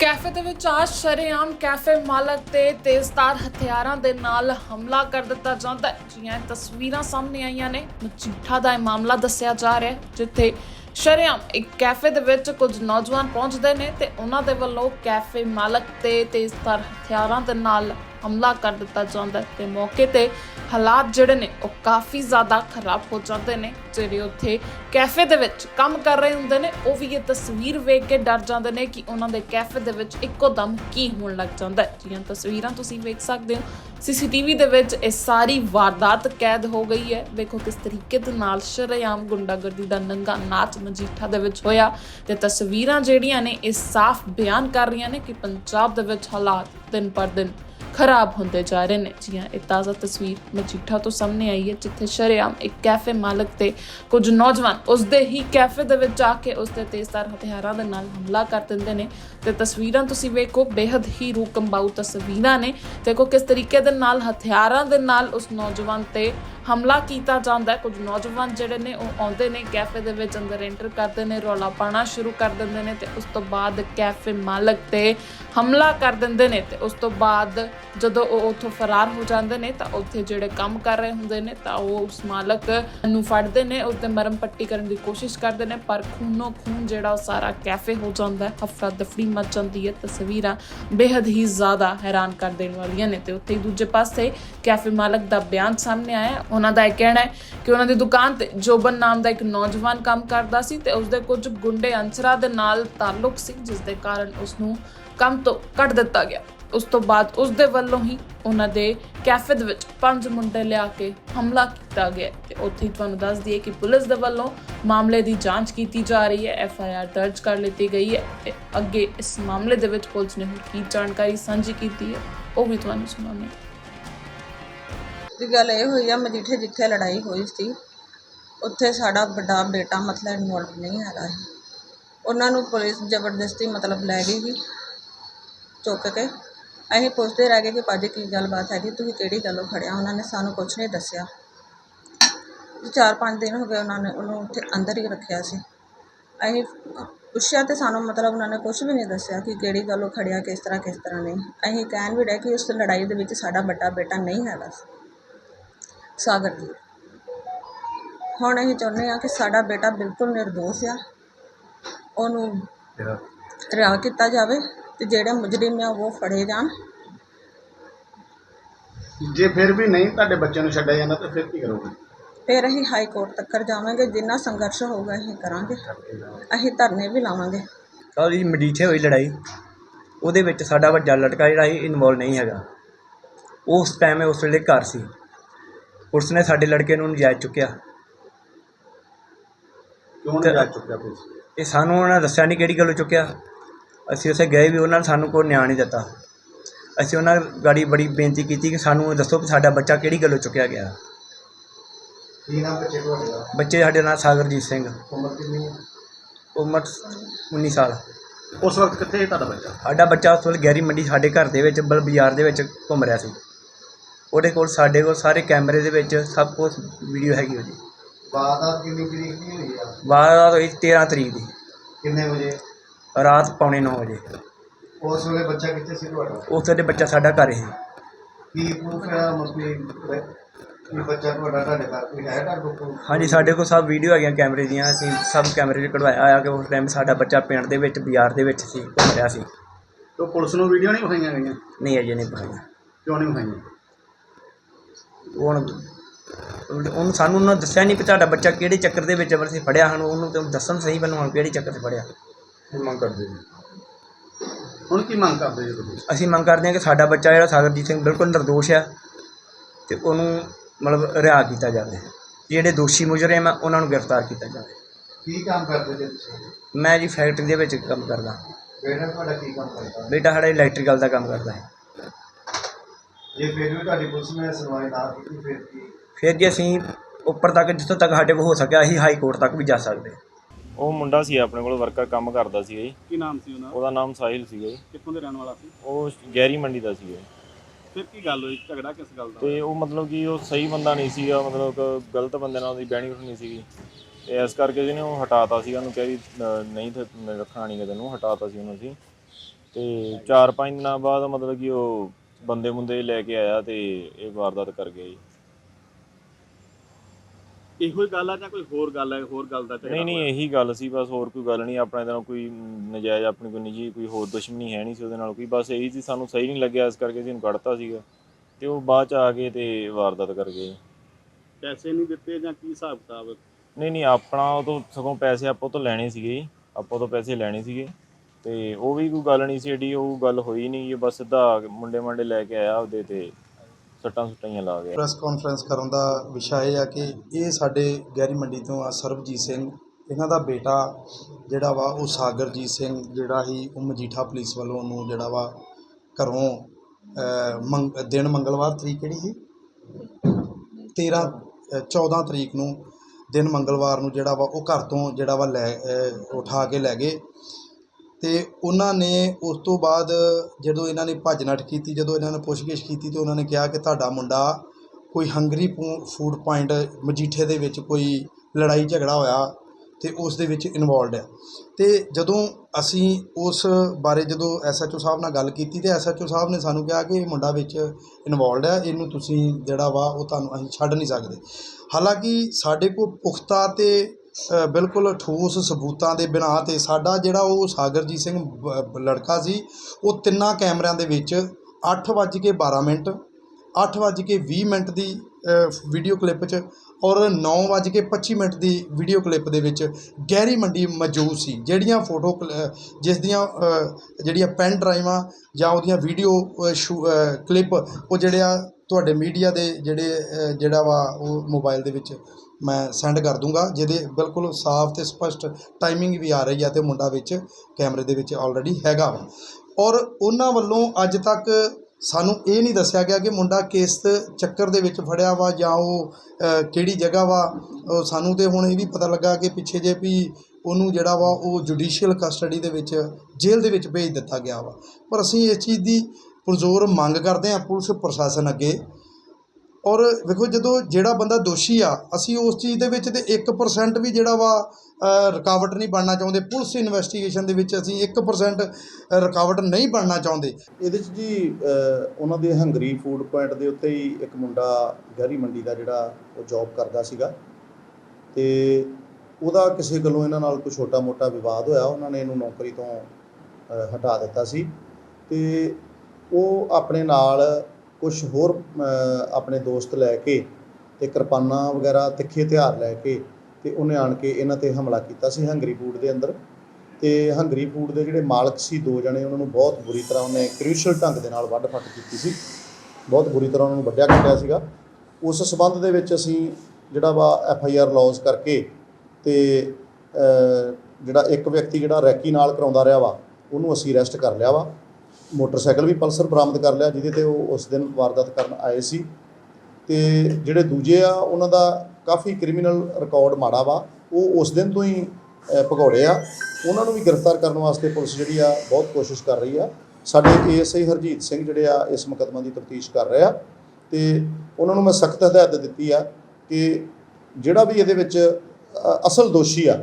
Cafe ਦੇ ਵਿੱਚ ਆ ਸ਼ਰੇਆਮ ਕੈਫੇ ਮਾਲਕ ਤੇ ਤੇਜ਼ਧਾਰ ਹਥਿਆਰਾਂ ਦੇ ਨਾਲ ਹਮਲਾ ਕਰ ਦਿੱਤਾ ਜਾਂਦਾ ਹੈ। ਜੀਆਂ ਇਹ ਤਸਵੀਰਾਂ ਸਾਹਮਣੇ ਆਈਆਂ ਨੇ। ਮਜੀਠਾ ਦਾ ਇਹ ਮਾਮਲਾ ਦੱਸਿਆ ਜਾ ਰਿਹਾ ਹੈ, ਜਿੱਥੇ ਸ਼ਰੇਆਮ ਇੱਕ ਕੈਫੇ ਦੇ ਵਿੱਚ ਕੁਝ ਨੌਜਵਾਨ ਪਹੁੰਚਦੇ ਨੇ ਤੇ ਉਹਨਾਂ ਦੇ ਵੱਲੋਂ ਕੈਫੇ ਮਾਲਕ ਤੇ ਤੇਜ਼ਧਾਰ ਹਥਿਆਰਾਂ ਦੇ ਨਾਲ ਹਮਲਾ ਕਰ ਦਿੱਤਾ ਜਾਂਦਾ ਹੈ ਤੇ ਮੌਕੇ ਤੇ ਹਾਲਾਤ ਜਿਹੜੇ ਨੇ, ਉਹ ਕਾਫੀ ਜ਼ਿਆਦਾ ਖਰਾਬ ਹੋ ਜਾਂਦੇ ਨੇ। ਜਿਹੜੇ ਉੱਥੇ ਕੈਫੇ ਦੇ ਵਿੱਚ ਕੰਮ ਕਰ ਰਹੇ ਹੁੰਦੇ ਨੇ, ਉਹ ਵੀ ਇਹ ਤਸਵੀਰ ਵੇਖ ਕੇ ਡਰ ਜਾਂਦੇ ਨੇ ਕਿ ਉਹਨਾਂ ਦੇ ਕੈਫੇ ਦੇ ਵਿੱਚ ਇੱਕੋ ਦਮ ਕੀ ਹੋਣ ਲੱਗ ਜਾਂਦਾ ਹੈ। ਜੀਆਂ ਤਸਵੀਰਾਂ ਤੁਸੀਂ ਵੇਖ ਸਕਦੇ ਹੋ। ਸੀਸੀਟੀਵੀ ਦੇ ਵਿੱਚ ਇਹ ਸਾਰੀ ਵਾਰਦਾਤ ਕੈਦ ਹੋ ਗਈ ਹੈ। ਵੇਖੋ ਕਿਸ ਤਰੀਕੇ ਦੇ ਨਾਲ ਸ਼ਰੇਆਮ ਗੁੰਡਾਗਰਦੀ ਦਾ ਨੰਗਾ ਨਾਚ ਮਜੀਠਾ ਦੇ ਵਿੱਚ ਹੋਇਆ ਤੇ ਤਸਵੀਰਾਂ ਜਿਹੜੀਆਂ ਨੇ, ਇਹ ਸਾਫ਼ ਬਿਆਨ ਕਰ ਰਹੀਆਂ ਨੇ ਕਿ ਪੰਜਾਬ ਦੇ ਵਿੱਚ ਹਾਲਾਤ ਦਿਨ ਪਰ ਦਿਨ ਖਰਾਬ ਹੁੰਦੇ ਜਾ ਰਹੇ ਨੇ। ਜੀ ਹਾਂ, ਇਹ ਤਾਜ਼ਾ ਤਸਵੀਰ ਮਜੀਠਾ ਤੋਂ ਸਾਹਮਣੇ ਆਈ ਹੈ, ਜਿੱਥੇ ਸ਼ਰੇਆਮ ਇੱਕ ਕੈਫੇ ਮਾਲਕ ਤੇ ਕੁਝ ਨੌਜਵਾਨ ਉਸ ਦੇ ਹੀ ਕੈਫੇ ਦੇ ਵਿੱਚ ਜਾ ਕੇ ਉਸ ਦੇ ਤੇਜ਼ਧਾਰ ਹਥਿਆਰਾਂ ਦੇ ਨਾਲ ਹਮਲਾ ਕਰ ਦਿੰਦੇ ਨੇ। ਤੇ ਤਸਵੀਰਾਂ ਤੁਸੀਂ ਵੇਖੋ ਬੇहद ਹੀ ਰੂਹ ਕੰਬਾਊ ਤਸਵੀਰਾਂ ਨੇ। ਦੇਖੋ ਕਿਸ ਤਰੀਕੇ ਦੇ ਨਾਲ, ਹਥਿਆਰਾਂ ਦੇ ਨਾਲ ਉਸ ਨੌਜਵਾਨ ਤੇ ਹਮਲਾ ਕੀਤਾ ਜਾਂਦਾ ਹੈ। ਕੁਝ ਨੌਜਵਾਨ ਜਿਹੜੇ ਨੇ, ਉਹ ਆਉਂਦੇ ਨੇ ਕੈਫੇ ਦੇ ਵਿੱਚ, ਅੰਦਰ ਐਂਟਰ ਕਰਦੇ ਨੇ, ਰੌਲਾ ਪਾਣਾ ਸ਼ੁਰੂ ਕਰ ਦਿੰਦੇ ਨੇ ਤੇ ਉਸ ਤੋਂ ਬਾਅਦ ਕੈਫੇ ਮਾਲਕ ਤੇ ਹਮਲਾ ਕਰ ਦਿੰਦੇ ਨੇ ਤੇ ਉਸ ਤੋਂ ਬਾਅਦ ਜਦੋਂ ਉਹ ਉੱਥੋਂ ਫਰਾਰ ਹੋ ਜਾਂਦੇ ਨੇ ਤਾਂ ਉੱਥੇ ਜਿਹੜੇ ਕੰਮ ਕਰ ਰਹੇ ਹੁੰਦੇ ਨੇ ਤਾਂ ਉਹ ਉਸ ਮਾਲਕ ਨੂੰ ਫੜਦੇ ਨੇ, ਉਸ ਦੇ ਮਰਮ ਪੱਟੀ ਕਰਨ ਦੀ ਕੋਸ਼ਿਸ਼ ਕਰਦੇ ਨੇ, ਪਰ ਖੂਨੋ ਖੂਨ ਜਿਹੜਾ ਉਹ ਸਾਰਾ ਕੈਫੇ ਹੋ ਜਾਂਦਾ ਹੈ। ਹਫੜਾ ਦਫੜੀ ਮਚ ਜਾਂਦੀ ਹੈ, ਤਸਵੀਰਾਂ ਬੇहद ਹੀ ਜ਼ਿਆਦਾ ਹੈਰਾਨ ਕਰ ਦੇਣ ਵਾਲੀਆਂ ਨੇ ਤੇ ਉੱਥੇ ਦੂਜੇ ਪਾਸੇ ਕੈਫੇ ਮਾਲਕ ਦਾ ਬਿਆਨ ਸਾਹਮਣੇ ਆਇਆ ਉਹਨਾਂ ਦਾ ਇਹ ਕਹਿਣਾ ਹੈ ਕਿ ਉਹਨਾਂ ਦੀ ਦੁਕਾਨ ਤੇ ਜੋਬਨ ਨਾਮ ਦਾ ਇੱਕ ਨੌਜਵਾਨ ਕੰਮ ਕਰਦਾ ਸੀ ਤੇ ਉਸਦੇ ਕੁਝ ਗੁੰਡੇ ਅੰਸਰਾਂ ਦੇ ਨਾਲ ਤਾਲੁਕ ਸੀ, ਜਿਸ ਦੇ ਕਾਰਨ ਉਸ ਨੂੰ ਕੰਮ ਤੋਂ ਕੱਢ ਦਿੱਤਾ ਗਿਆ। ਉਸ ਤੋਂ ਬਾਅਦ ਉਸ ਦੇ ਵੱਲੋਂ ਹੀ ਉਹਨਾਂ ਦੇ ਕੈਫੇ ਦੇ ਵਿੱਚ ਪੰਜ ਮੁੰਡੇ ਲਿਆ ਕੇ ਹਮਲਾ ਕੀਤਾ ਗਿਆ ਤੇ ਉੱਥੇ ਹੀ ਤੁਹਾਨੂੰ ਦੱਸ ਦਈਏ ਕਿ ਪੁਲਿਸ ਦੇ ਵੱਲੋਂ ਮਾਮਲੇ ਦੀ ਜਾਂਚ ਕੀਤੀ ਜਾ ਰਹੀ ਹੈ, ਐਫ ਆਈ ਆਰ ਦਰਜ ਕਰ ਲਈ ਗਈ ਹੈ ਤੇ ਅੱਗੇ ਇਸ ਮਾਮਲੇ ਦੇ ਵਿੱਚ ਪੁਲਿਸ ਨੇ ਹੁਣ ਕੀ ਜਾਣਕਾਰੀ ਸਾਂਝੀ ਕੀਤੀ ਹੈ, ਉਹ ਵੀ ਤੁਹਾਨੂੰ ਸੁਣਾਉਂਦੇ ਹਾਂ। ਦੀ ਗੱਲ ਇਹ ਹੋਈ ਆ, ਮਜੀਠੇ ਜਿੱਥੇ ਲੜਾਈ ਹੋਈ ਸੀ, ਉੱਥੇ ਸਾਡਾ ਵੱਡਾ ਬੇਟਾ ਮਤਲਬ ਇਨਵੋਲਵ ਨਹੀਂ ਹੈਗਾ ਸੀ। ਉਹਨਾਂ ਨੂੰ ਪੁਲਿਸ ਜ਼ਬਰਦਸਤੀ ਮਤਲਬ ਲੈ ਗਈ ਸੀ, ਚੁੱਕ ਕੇ। ਅਸੀਂ ਪੁੱਛਦੇ ਰਹਿ ਗਏ ਕਿ ਭਾਜੀ ਕੀ ਗੱਲਬਾਤ ਹੈਗੀ, ਤੁਸੀਂ ਕਿਹੜੀ ਗੱਲੋਂ ਖੜਿਆ ਉਹਨਾਂ ਨੇ ਸਾਨੂੰ ਕੁਝ ਨਹੀਂ ਦੱਸਿਆ। ਚਾਰ ਪੰਜ ਦਿਨ ਹੋ ਗਏ ਉਹਨਾਂ ਨੇ ਉਹਨੂੰ ਉੱਥੇ ਅੰਦਰ ਹੀ ਰੱਖਿਆ ਸੀ। ਅਸੀਂ ਪੁੱਛਿਆ ਤੇ ਸਾਨੂੰ ਮਤਲਬ ਉਹਨਾਂ ਨੇ ਕੁਝ ਵੀ ਨਹੀਂ ਦੱਸਿਆ ਕਿ ਕਿਹੜੀ ਗੱਲੋਂ ਖੜਿਆ ਕਿਸ ਤਰ੍ਹਾਂ ਕਿਸ ਤਰ੍ਹਾਂ ਨਹੀਂ। ਅਸੀਂ ਕਹਿਣ ਵੀ ਡਏ ਕਿ ਉਸ ਲੜਾਈ ਦੇ ਵਿੱਚ ਸਾਡਾ ਵੱਡਾ ਬੇਟਾ ਨਹੀਂ ਹੈਗਾ ਸੀ। ਸਾਗਰ ਜੀ। ਹੁਣ ਅਸੀਂ ਚਾਹੁੰਦੇ ਹਾਂ ਕਿ ਸਾਡਾ ਬੇਟਾ ਬਿਲਕੁਲ ਨਿਰਦੋਸ਼ ਆ। ਉਹਨੂੰ ਰਿਹਾ ਕੀਤਾ ਜਾਵੇ ਤੇ ਜਿਹੜੇ ਮੁਜਰਮ ਆ ਉਹ ਫੜੇ ਜਾਣ। ਜੇ ਫਿਰ ਵੀ ਨਹੀਂ ਤੁਹਾਡੇ ਬੱਚੇ ਨੂੰ ਛੱਡਿਆ ਜਾਂਦਾ ਤਾਂ ਫਿਰ ਕੀ ਕਰੋਗੇ? ਫਿਰ ਅਸੀਂ ਹਾਈ ਕੋਰਟ ਤੱਕ ਜਾਵਾਂਗੇ ਜਿੰਨਾ ਸੰਘਰਸ਼ ਹੋਊਗਾ ਅਸੀਂ ਕਰਾਂਗੇ। ਅਸੀਂ ਧਰਨੇ ਵੀ ਲਾਵਾਂਗੇ। ਕੱਲ੍ਹ ਜੀ ਮਜੀਠੇ ਹੋਈ ਲੜਾਈ ਉਹਦੇ ਵਿੱਚ ਸਾਡਾ ਵੱਡਾ ਲੜਕਾ ਜਿਹੜਾ ਇਨਵੋਲ ਨਹੀਂ ਹੈਗਾ। ਉਸ ਟਾਈਮ ਉਸ ਵੇਲੇ ਘਰ ਸੀ। ਪੁਲਿਸ ਨੇ ਸਾਡੇ ਲੜਕੇ ਨੂੰ ਨਜਾਇਜ਼ ਚੁੱਕਿਆ। ਕਿਉਂ ਨਹੀਂ ਜਾ ਚੁੱਕਿਆ ਪੁਲਿਸ ਇਹ ਸਾਨੂੰ ਉਹਨਾਂ ਦੱਸਿਆ ਨਹੀਂ ਕਿਹੜੀ ਗੱਲੋਂ ਚੁੱਕਿਆ। ਅਸੀਂ ਉੱਥੇ ਗਏ ਵੀ ਉਹਨਾਂ ਨੇ ਸਾਨੂੰ ਕੋਈ ਨਿਆਂ ਨਹੀਂ ਦਿੱਤਾ। ਅਸੀਂ ਉਹਨਾਂ ਗਾੜੀ ਬੜੀ ਬੇਨਤੀ ਕੀਤੀ ਕਿ ਸਾਨੂੰ ਦੱਸੋ ਕਿ ਸਾਡਾ ਬੱਚਾ ਕਿਹੜੀ ਗੱਲੋਂ ਚੁੱਕਿਆ ਗਿਆ। ਕੀ ਨਾਮ ਬੱਚੇ ਤੁਹਾਡੇ ਦਾ? ਬੱਚੇ ਸਾਡੇ ਨਾਲ ਸਾਗਰਜੀਤ ਸਿੰਘ। ਉਮਰ ਕਿੰਨੀ ਹੈ? ਉਮਰ 19 ਸਾਲ। ਉਸ ਵਕਤ ਕਿੱਥੇ ਸੀ ਤੁਹਾਡਾ ਬੱਚਾ? ਸਾਡਾ ਬੱਚਾ ਉਸ ਵੇਲੇ ਗੈਰੀ ਮੰਡੀ ਸਾਡੇ ਘਰ ਦੇ ਵਿੱਚ ਬਲ ਬਾਜ਼ਾਰ ਦੇ ਵਿੱਚ ਘੁੰਮ ਰਿਹਾ ਸੀ। ਉਹਦੇ ਕੋਲ ਸਾਡੇ ਕੋਲ ਸਾਰੇ ਕੈਮਰੇ ਦੇ ਵਿੱਚ ਸਭ ਕੁਝ ਵੀਡੀਓ ਹੈਗੀ ਉਹਦੀ। ਵਾਰਦਾਤ ਕਿੰਨੀ ਤਰੀਕ ਦੀ ਹੋਈ ਆ? ਵਾਰਦਾਤ ਹੋਈ 13 ਤਰੀਕ ਦੀ। ਕਿੰਨੇ ਵਜੇ? ਰਾਤ ਪੌਣੇ 9 ਵਜੇ। ਉਸ ਵੇਲੇ ਬੱਚਾ ਕਿੱਥੇ ਸੀ ਤੁਹਾਡਾ? ਉਸ ਵੇਲੇ ਬੱਚਾ ਸਾਡਾ ਘਰ ਸੀ ਕੀ ਪ੍ਰੂਫ ਹੈ? ਮਤਲਬ ਕਿ ਬੱਚਾ ਤੁਹਾਡਾ ਤੁਹਾਡੇ ਘਰ ਕੋਈ ਹੈ ਤੁਹਾਡੇ ਕੋਲ ਹਾਂਜੀ ਸਾਡੇ ਕੋਲ ਸਭ ਵੀਡੀਓ ਹੈਗੀਆਂ ਕੈਮਰੇ ਦੀਆਂ। ਅਸੀਂ ਸਭ ਕੈਮਰੇ 'ਚ ਕਢਵਾਇਆ ਆ ਕਿ ਉਸ ਟਾਈਮ ਸਾਡਾ ਬੱਚਾ ਪਿੰਡ ਦੇ ਵਿੱਚ ਬਾਜ਼ਾਰ ਦੇ ਵਿੱਚ ਸੀ ਘੁੰਮ ਰਿਹਾ ਸੀ। ਤਾਂ ਪੁਲਿਸ ਨੂੰ ਵੀਡੀਓ ਨਹੀਂ ਵਿਖਾਈਆਂ ਗਈਆਂ? ਨਹੀਂ ਅਜੇ ਨਹੀਂ ਪਾਇਆ ਕਿਉਂ ਨਹੀਂ ਵਿਖਾਈਆਂ? ਹੁਣ ਉਹਨੂੰ ਸਾਨੂੰ ਉਹਨਾਂ ਦੱਸਿਆ ਨਹੀਂ ਕਿ ਤੁਹਾਡਾ ਬੱਚਾ ਕਿਹੜੇ ਚੱਕਰ ਦੇ ਵਿੱਚ ਅਸੀਂ ਫੜਿਆ ਸਾਨੂੰ ਉਹਨੂੰ ਤੇ ਦੱਸਣ ਸਹੀ ਮੈਨੂੰ ਹੁਣ ਕਿਹੜੇ ਚੱਕਰ 'ਚ ਫੜਿਆ। ਕੀ ਮੰਗ ਕਰਦੇ ਜੀ? ਹੁਣ ਕੀ ਮੰਗ ਕਰਦੇ ਜੀ ਤੁਸੀਂ? ਅਸੀਂ ਮੰਗ ਕਰਦੇ ਹਾਂ ਕਿ ਸਾਡਾ ਬੱਚਾ ਜਿਹੜਾ ਸਾਗਰਜੀਤ ਸਿੰਘ ਬਿਲਕੁਲ ਨਿਰਦੋਸ਼ ਆ ਤੇ ਉਹਨੂੰ ਮਤਲਬ ਰਿਹਾ ਕੀਤਾ ਜਾਵੇ। ਜਿਹੜੇ ਦੋਸ਼ੀ ਮੁਜਰਮ ਆ ਉਹਨਾਂ ਨੂੰ ਗ੍ਰਿਫਤਾਰ ਕੀਤਾ ਜਾਵੇ। ਕੀ ਕੰਮ ਕਰਦੇ ਜੀ ਤੁਸੀਂ? ਮੈਂ ਜੀ ਫੈਕਟਰੀ ਦੇ ਵਿੱਚ ਕੰਮ ਕਰਦਾ। ਬੇਟਾ ਤੁਹਾਡਾ ਕੀ ਕੰਮ ਕਰਦਾ? ਬੇਟਾ ਸਾਡਾ ਇਲੈਕਟ੍ਰੀਕਲ ਦਾ ਕੰਮ ਕਰਦਾ ਹੈ। ਜੇ ਫਿਰ ਵੀ ਤੁਹਾਡੀ ਪੁਲਿਸ ਨੇ ਸੁਣਵਾਈ ਨਾ ਕੀਤੀ ਫਿਰ ਕੀ? ਫਿਰ ਜੇ ਅਸੀਂ ਉੱਪਰ ਤੱਕ ਜਿੱਥੋਂ ਤੱਕ ਸਾਡੇ ਕੋਲ ਹੋ ਸਕਿਆ ਅਸੀਂ ਹਾਈ ਕੋਰਟ ਤੱਕ ਵੀ ਜਾ ਸਕਦੇ। ਉਹ ਮੁੰਡਾ ਸੀ ਆਪਣੇ ਕੋਲ ਵਰਕਰ ਕੰਮ ਕਰਦਾ ਸੀਗਾ ਜੀ। ਕੀ ਨਾਮ ਸੀ ਉਹਨਾਂ ਦਾ ਉਹਦਾ ਨਾਮ ਸਾਹਿਲ ਸੀਗਾ ਜੀ। ਕਿੱਥੋਂ ਦੇ ਰਹਿਣ ਵਾਲਾ ਸੀ? ਉਹ ਗੈਰੀ ਮੰਡੀ ਦਾ ਸੀਗਾ ਜੀ। ਫਿਰ ਕੀ ਗੱਲ ਹੋਈ? ਝਗੜਾ ਕਿਸ ਗੱਲ ਦਾ ਤੇ ਉਹ ਮਤਲਬ ਕਿ ਉਹ ਸਹੀ ਬੰਦਾ ਨਹੀਂ ਸੀਗਾ ਮਤਲਬ ਕਿ ਗਲਤ ਬੰਦੇ ਨਾਲ ਉਹਦੀ ਬਹਿਣੀ ਉੱਠਣੀ ਸੀਗੀ। ਤੇ ਇਸ ਕਰਕੇ ਜਿਹਨੇ ਉਹ ਹਟਾਤਾ ਸੀਗਾ ਉਹਨੂੰ ਕਿਹਾ ਵੀ ਨਹੀਂ ਤੇ ਰੱਖਣਾ ਨਹੀਂ ਤੈਨੂੰ ਹਟਾਤਾ ਸੀ ਉਹਨੂੰ ਅਸੀਂ। ਤੇ 4-5 ਦਿਨਾਂ ਬਾਅਦ ਮਤਲਬ ਕਿ ਉਹ ਬੰਦੇ ਮੁੰਦੇ ਲੈ ਕੇ ਆਇਆ ਤੇ ਇਹ ਵਾਰਦਾਤ ਕਰ ਗਿਆ ਜੀ। ਇਹੋ ਹੀ ਗੱਲ ਆ ਜਾਂ ਕੋਈ ਹੋਰ ਗੱਲ ਹੈ ਹੋਰ ਗੱਲ ਦਾ ਝਗੜਾ ਨਹੀਂ ਨਹੀਂ ਹੋਇਆ? ਇਹੀ ਗੱਲ ਸੀ ਬਸ ਹੋਰ ਕੋਈ ਗੱਲ ਨਹੀਂ ਆਪਣੇ ਨਾਲ ਕੋਈ ਨਜਾਇਜ਼ ਆਪਣੀ ਕੋਈ ਨਿੱਜੀ ਕੋਈ ਹੋਰ ਦੁਸ਼ਮਣੀ ਹੈ ਨਹੀਂ ਸੀ ਉਹਦੇ ਨਾਲ ਕੋਈ ਬਸ ਇਹੀ ਸੀ ਸਾਨੂੰ ਸਹੀ ਨਹੀਂ ਲੱਗਿਆ ਇਸ ਕਰਕੇ ਅਸੀਂ ਇਹਨੂੰ ਕੱਢਤਾ ਸੀਗਾ ਤੇ ਉਹ ਬਾਅਦ ਚ ਆ ਕੇ ਤੇ ਵਾਰਦਾਤ ਕਰ ਗਏ। ਪੈਸੇ ਨਹੀਂ ਦਿੱਤੇ ਜਾਂ ਕੀ ਹਿਸਾਬ ਕਿਤਾਬ ਨਹੀਂ ਨਹੀਂ ਆਪਣਾ ਉਹ ਤੋਂ ਸਗੋਂ ਪੈਸੇ ਆਪਾਂ ਤੋਂ ਲੈਣੇ ਸੀਗੇ ਜੀ ਆਪਾਂ ਤੋਂ ਪੈਸੇ ਲੈਣੇ ਸੀਗੇ। ਤੇ ਉਹ ਵੀ ਕੋਈ ਗੱਲ ਨਹੀਂ ਸੀ ਏਡੀ ਉਹ ਗੱਲ ਹੋਈ ਨਹੀਂ ਬਸ ਸਿੱਧਾ ਮੁੰਡੇ ਮੰਡੇ ਲੈ ਕੇ ਆਇਆ ਉਹਦੇ ਤੇ ਸੱਟਾਂ ਸੁੱਟਾਂ ਲਾ ਗਿਆ ਪ੍ਰੈਸ ਕਾਨਫਰੰਸ ਕਰਨ ਦਾ ਵਿਸ਼ਾ ਇਹ ਆ ਕਿ ਇਹ ਸਾਡੇ ਗਹਿਰੀ ਮੰਡੀ ਤੋਂ ਆ ਸਰਬਜੀਤ ਸਿੰਘ। ਇਹਨਾਂ ਦਾ ਬੇਟਾ ਜਿਹੜਾ ਵਾ ਉਹ ਸਾਗਰਜੀਤ ਸਿੰਘ ਜਿਹੜਾ ਹੀ ਉਹ ਮਜੀਠਾ ਪੁਲਿਸ ਵੱਲੋਂ ਉਹਨੂੰ ਜਿਹੜਾ ਵਾ ਘਰੋਂ ਮੰਗ ਦਿਨ ਮੰਗਲਵਾਰ ਤਰੀਕ ਕਿਹੜੀ ਸੀ? 13 ਅ, 14 ਤਰੀਕ ਨੂੰ ਦਿਨ ਮੰਗਲਵਾਰ ਨੂੰ ਜਿਹੜਾ ਵਾ ਉਹ ਘਰ ਤੋਂ ਜਿਹੜਾ ਵਾ ਲੈ ਉਠਾ ਕੇ ਲੈ ਗਏ। ਤੇ ਉਹਨਾਂ ਨੇ ਉਸ ਤੋਂ ਬਾਅਦ ਜਦੋਂ ਇਹਨਾਂ ਨੇ ਭੱਜ ਨੱਠ ਕੀਤੀ, ਜਦੋਂ ਇਹਨਾਂ ਨੇ ਪੁੱਛਗਿੱਛ ਕੀਤੀ ਤੇ ਉਹਨਾਂ ਨੇ ਕਿਹਾ ਕਿ ਤੁਹਾਡਾ ਮੁੰਡਾ ਕੋਈ ਹੰਗਰੀ ਫੂਡ ਪੁਆਇੰਟ ਮਜੀਠੇ ਦੇ ਵਿੱਚ ਕੋਈ ਲੜਾਈ ਝਗੜਾ ਹੋਇਆ ਅਤੇ ਉਸ ਦੇ ਵਿੱਚ ਇਨਵੋਲਡ ਹੈ। ਅਤੇ ਜਦੋਂ ਅਸੀਂ ਉਸ ਬਾਰੇ ਜਦੋਂ ਐਸਐਚਓ ਸਾਹਿਬ ਨਾਲ ਗੱਲ ਕੀਤੀ ਤੇ ਓ ਸਾਹਿਬ ਨੇ ਸਾਨੂੰ ਕਿਹਾ ਕਿ ਇਹ ਮੁੰਡਾ ਵਿੱਚ ਇਨਵੋਲਡ ਹੈ, ਇਹਨੂੰ ਤੁਸੀਂ ਜਿਹੜਾ ਵਾ ਉਹ ਤੁਹਾਨੂੰ ਅਸੀਂ ਛੱਡ ਨਹੀਂ ਸਕਦੇ। ਹਾਲਾਂਕਿ ਸਾਡੇ ਕੋਲ ਪੁਖਤਾ ਅਤੇ ਬਿਲਕੁਲ ਠੋਸ ਸਬੂਤਾਂ ਦੇ ਬਿਨਾਂ ਤੇ ਸਾਡਾ ਜਿਹੜਾ ਉਹ ਸਾਗਰਜੀਤ ਸਿੰਘ ਬ- ਲੜਕਾ ਸੀ, ਉਹ ਤਿੰਨਾਂ ਕੈਮਰਿਆਂ ਦੇ ਵਿੱਚ 8:12 ਮਿੰਟ 8:20 ਮਿੰਟ ਦੀ ਵੀਡੀਓ ਕਲਿੱਪ 'ਚ ਔਰ 9:25 ਮਿੰਟ ਦੀ ਵੀਡੀਓ ਕਲਿੱਪ ਦੇ ਵਿੱਚ ਗਹਿਰੀ ਮੰਡੀ ਮੌਜੂਦ ਸੀ, ਜਿਹੜੀਆਂ ਫੋਟੋ ਜਿਸ ਦੀਆਂ ਜਿਹੜੀਆਂ ਪੈਨ ਡਰਾਈਵਾਂ ਜਾਂ ਉਹਦੀਆਂ ਵੀਡੀਓ ਕਲਿੱਪ ਉਹ ਜਿਹੜੇ ਆ ਤੁਹਾਡੇ ਮੀਡੀਆ ਦੇ ਜਿਹੜੇ ਜਿਹੜਾ ਵਾ ਉਹ ਮੋਬਾਈਲ ਦੇ ਵਿੱਚ ਮੈਂ ਸੈਂਡ ਕਰ ਦੂੰਗਾ, ਜਿਹਦੇ ਬਿਲਕੁਲ ਸਾਫ਼ ਅਤੇ ਸਪਸ਼ਟ ਟਾਈਮਿੰਗ ਵੀ ਆ ਰਹੀ ਆ ਅਤੇ ਮੁੰਡਾ ਵਿੱਚ ਕੈਮਰੇ ਦੇ ਵਿੱਚ ਆਲਰੇਡੀ ਹੈਗਾ ਵਾ। ਔਰ ਉਹਨਾਂ ਵੱਲੋਂ ਅੱਜ ਤੱਕ ਸਾਨੂੰ ਇਹ ਨਹੀਂ ਦੱਸਿਆ ਗਿਆ ਕਿ ਮੁੰਡਾ ਕਿਸ ਚੱਕਰ ਦੇ ਵਿੱਚ ਫੜਿਆ ਵਾ ਜਾਂ ਉਹ ਕਿਹੜੀ ਜਗ੍ਹਾ ਵਾ। ਸਾਨੂੰ ਤੇ ਹੁਣ ਇਹ ਵੀ ਪਤਾ ਲੱਗਾ ਕਿ ਪਿੱਛੇ ਜੇ ਵੀ ਉਹਨੂੰ ਜਿਹੜਾ ਵਾ ਉਹ ਜੁਡੀਸ਼ੀਅਲ ਕਸਟਡੀ ਦੇ ਵਿੱਚ ਜੇਲ੍ਹ ਦੇ ਵਿੱਚ ਭੇਜ ਦਿੱਤਾ ਗਿਆ ਵਾ। ਪਰ ਅਸੀਂ ਇਸ ਚੀਜ਼ ਦੀ ਪੁਰਜ਼ੋਰ ਮੰਗ ਕਰਦੇ ਹਾਂ ਪੁਲਿਸ ਪ੍ਰਸ਼ਾਸਨ ਅੱਗੇ। ਔਰ ਵੇਖੋ ਜਦੋਂ ਜਿਹੜਾ ਬੰਦਾ ਦੋਸ਼ੀ ਆ, ਅਸੀਂ ਉਸ ਚੀਜ਼ ਦੇ ਵਿੱਚ ਤੇ 1% ਵੀ ਜਿਹੜਾ ਵਾ ਰੁਕਾਵਟ ਨਹੀਂ ਬਣਨਾ ਚਾਹੁੰਦੇ। ਪੁਲਿਸ ਇਨਵੈਸਟੀਗੇਸ਼ਨ ਦੇ ਵਿੱਚ ਅਸੀਂ 1% ਰੁਕਾਵਟ ਨਹੀਂ ਬਣਨਾ ਚਾਹੁੰਦੇ। ਇਹਦੇ 'ਚ ਜੀ ਉਹਨਾਂ ਦੇ ਹੰਗਰੀ ਫੂਡ ਪੁਆਇੰਟ ਦੇ ਉੱਤੇ ਹੀ ਇੱਕ ਮੁੰਡਾ ਗਹਿਰੀ ਮੰਡੀ ਦਾ ਜਿਹੜਾ ਉਹ ਜੌਬ ਕਰਦਾ ਸੀਗਾ। ਤੇ ਉਹਦਾ ਕਿਸੇ ਗੱਲੋਂ ਇਹਨਾਂ ਨਾਲ ਕੋਈ ਛੋਟਾ-ਮੋਟਾ ਵਿਵਾਦ ਹੋਇਆ। ਉਹਨਾਂ ਨੇ ਇਹਨੂੰ ਨੌਕਰੀ ਤੋਂ ਹਟਾ ਦਿੱਤਾ ਸੀ। ਤੇ ਉਹ ਆਪਣੇ ਨਾਲ ਕੁਝ ਹੋਰ ਆਪਣੇ ਦੋਸਤ ਲੈ ਕੇ ਤੇ ਕਿਰਪਾਨਾਂ ਵਗੈਰਾ, ਤਿੱਖੇ ਹਥਿਆਰ ਲੈ ਕੇ ਤੇ ਉਹਨੇ ਆਣ ਕੇ ਇਹਨਾਂ ਤੇ ਹਮਲਾ ਕੀਤਾ ਸੀ ਹੰਗਰੀ ਫੂਡ ਦੇ ਅੰਦਰ। ਤੇ ਹੰਗਰੀ ਫੂਡ ਦੇ ਜਿਹੜੇ ਮਾਲਕ ਸੀ, ਦੋ ਜਣੇ ਉਹਨਾਂ ਨੂੰ ਬਹੁਤ ਬੁਰੀ ਤਰ੍ਹਾਂ ਉਹਨੇ ਕ੍ਰਿਸ਼ਲ ਢੰਗ ਦੇ ਨਾਲ ਵੱਢ ਫੱਟ ਕੀਤੀ ਸੀ। ਬਹੁਤ ਬੁਰੀ ਤਰ੍ਹਾਂ ਉਹਨਾਂ ਨੂੰ ਵੱਢਿਆ ਕੱਟਿਆ ਸੀਗਾ। ਉਸ ਸਬੰਧ ਦੇ ਵਿੱਚ ਅਸੀਂ ਜਿਹੜਾ ਵਾ ਐਫ ਆਈ ਆਰ ਲੌਜ ਕਰਕੇ ਤੇ ਜਿਹੜਾ ਇੱਕ ਵਿਅਕਤੀ ਜਿਹੜਾ ਰੈਕੀ ਨਾਲ ਕਰਾਉਂਦਾ ਰਿਹਾ ਵਾ, ਉਹਨੂੰ ਅਸੀਂ ਅਰੈਸਟ ਕਰ ਲਿਆ ਵਾ। ਮੋਟਰਸਾਈਕਲ ਵੀ ਪਲਸਰ ਬਰਾਮਦ ਕਰ ਲਿਆ, ਜਿਹਦੇ ਤੇ ਉਹ ਉਸ ਦਿਨ ਵਾਰਦਾਤ ਕਰਨ ਆਏ ਸੀ। ਤੇ ਜਿਹੜੇ ਦੂਜੇ ਆ, ਉਹਨਾਂ ਦਾ ਕਾਫੀ ਕ੍ਰਿਮੀਨਲ ਰਿਕਾਰਡ ਮਾੜਾ ਵਾ। ਉਹ ਉਸ ਦਿਨ ਤੋਂ ਹੀ ਭਗੌੜੇ ਆ। ਉਹਨਾਂ ਨੂੰ ਵੀ ਗ੍ਰਿਫਤਾਰ ਕਰਨ ਵਾਸਤੇ ਪੁਲਿਸ ਜਿਹੜੀ ਆ, ਬਹੁਤ ਕੋਸ਼ਿਸ਼ ਕਰ ਰਹੀ ਆ। ਸਾਡੇ ਏਐਸਆਈ ਹਰਜੀਤ ਸਿੰਘ ਜਿਹੜੇ ਆ, ਇਸ ਮੁਕੱਦਮਾ ਦੀ ਤਫਤੀਸ਼ ਕਰ ਰਿਹਾ ਆ। ਤੇ ਉਹਨਾਂ ਨੂੰ ਮੈਂ ਸਖਤ ਹਦਾਇਤ ਦਿੱਤੀ ਆ ਕਿ ਜਿਹੜਾ ਵੀ ਇਹਦੇ ਵਿੱਚ ਅਸਲ ਦੋਸ਼ੀ ਆ,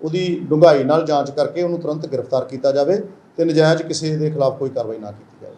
ਉਹਦੀ ਡੂੰਘਾਈ ਨਾਲ ਜਾਂਚ ਕਰਕੇ ਉਹਨੂੰ ਤੁਰੰਤ ਗ੍ਰਿਫਤਾਰ ਕੀਤਾ ਜਾਵੇ। ਤੇ ਨਜਾਇਜ਼ ਕਿਸੇ ਦੇ ਖਿਲਾਫ ਕੋਈ ਕਾਰਵਾਈ ਨਾ ਕੀਤੀ ਜਾਵੇ।